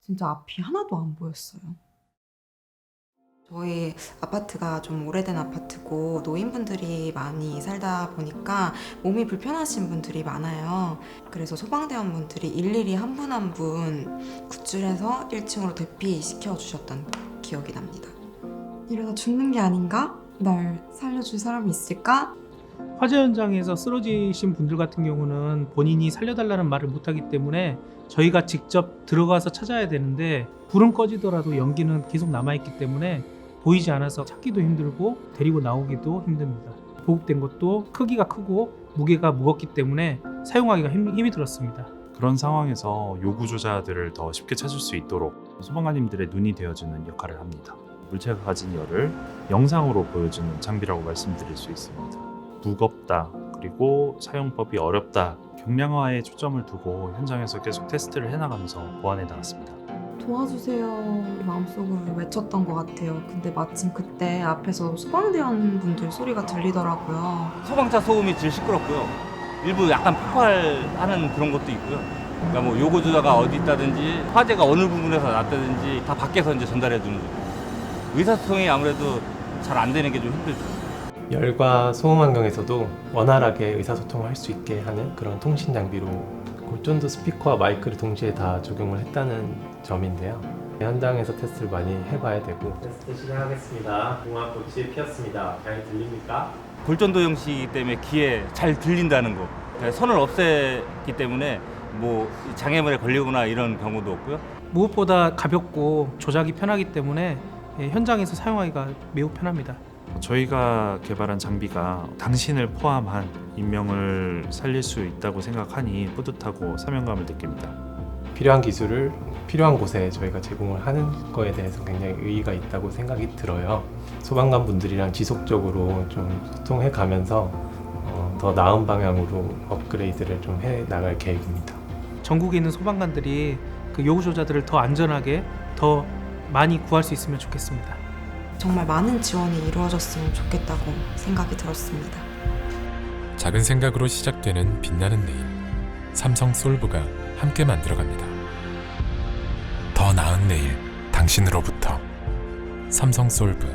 진짜 앞이 하나도 안 보였어요. 저희 아파트가 좀 오래된 아파트고 노인분들이 많이 살다 보니까 몸이 불편하신 분들이 많아요. 그래서 소방대원분들이 일일이 한 분 한 분 구출해서 1층으로 대피시켜 주셨던 기억이 납니다. 이러다 죽는 게 아닌가? 날 살려줄 사람이 있을까? 화재 현장에서 쓰러지신 분들 같은 경우는 본인이 살려달라는 말을 못하기 때문에 저희가 직접 들어가서 찾아야 되는데 불은 꺼지더라도 연기는 계속 남아있기 때문에 보이지 않아서 찾기도 힘들고 데리고 나오기도 힘듭니다. 보급된 것도 크기가 크고 무게가 무겁기 때문에 사용하기가 힘, 힘이 들었습니다. 그런 상황에서 요구조자들을 더 쉽게 찾을 수 있도록 소방관님들의 눈이 되어주는 역할을 합니다. 물체가 가진 열을 영상으로 보여주는 장비라고 말씀드릴 수 있습니다. 무겁다, 그리고 사용법이 어렵다, 경량화에 초점을 두고 현장에서 계속 테스트를 해나가면서 보완해 나갔습니다. 도와주세요 마음속으로 외쳤던 것 같아요. 근데 마침 그때 앞에서 소방대원 분들 소리가 들리더라고요. 소방차 소음이 제일 시끄럽고요. 일부 약간 폭발하는 그런 것도 있고요. 그러니까 뭐 요구조자가 어디 있다든지 화재가 어느 부분에서 났다든지 다 밖에서 이제 전달해 주는 거죠. 의사소통이 아무래도 잘 안 되는 게 좀 힘들죠. 열과 소음 환경에서도 원활하게 의사소통을 할 수 있게 하는 그런 통신 장비로 골전도 스피커와 마이크를 동시에 다 적용을 했다는 점인데요. 현장에서 테스트를 많이 해봐야 되고 테스트 시작하겠습니다. 공화꽃이 피었습니다. 잘 들립니까? 골전도 형식이기 때문에 귀에 잘 들린다는 거. 선을 없앴기 때문에 뭐 장애물에 걸리거나 이런 경우도 없고요. 무엇보다 가볍고 조작이 편하기 때문에 예, 현장에서 사용하기가 매우 편합니다. 저희가 개발한 장비가 당신을 포함한 인명을 살릴 수 있다고 생각하니 뿌듯하고 사명감을 느낍니다. 필요한 기술을 필요한 곳에 저희가 제공을 하는 거에 대해서 굉장히 의의가 있다고 생각이 들어요. 소방관 분들이랑 지속적으로 좀 소통해 가면서 어, 더 나은 방향으로 업그레이드를 좀 해 나갈 계획입니다. 전국에 있는 소방관들이 그 요구조자들을 더 안전하게 더 많이 구할 수 있으면 좋겠습니다. 정말 많은 지원이 이루어졌으면 좋겠다고 생각이 들었습니다. 작은 생각으로 시작되는 빛나는 내일 삼성 솔브가 함께 만들어갑니다. 더 나은 내일 당신으로부터 삼성 솔브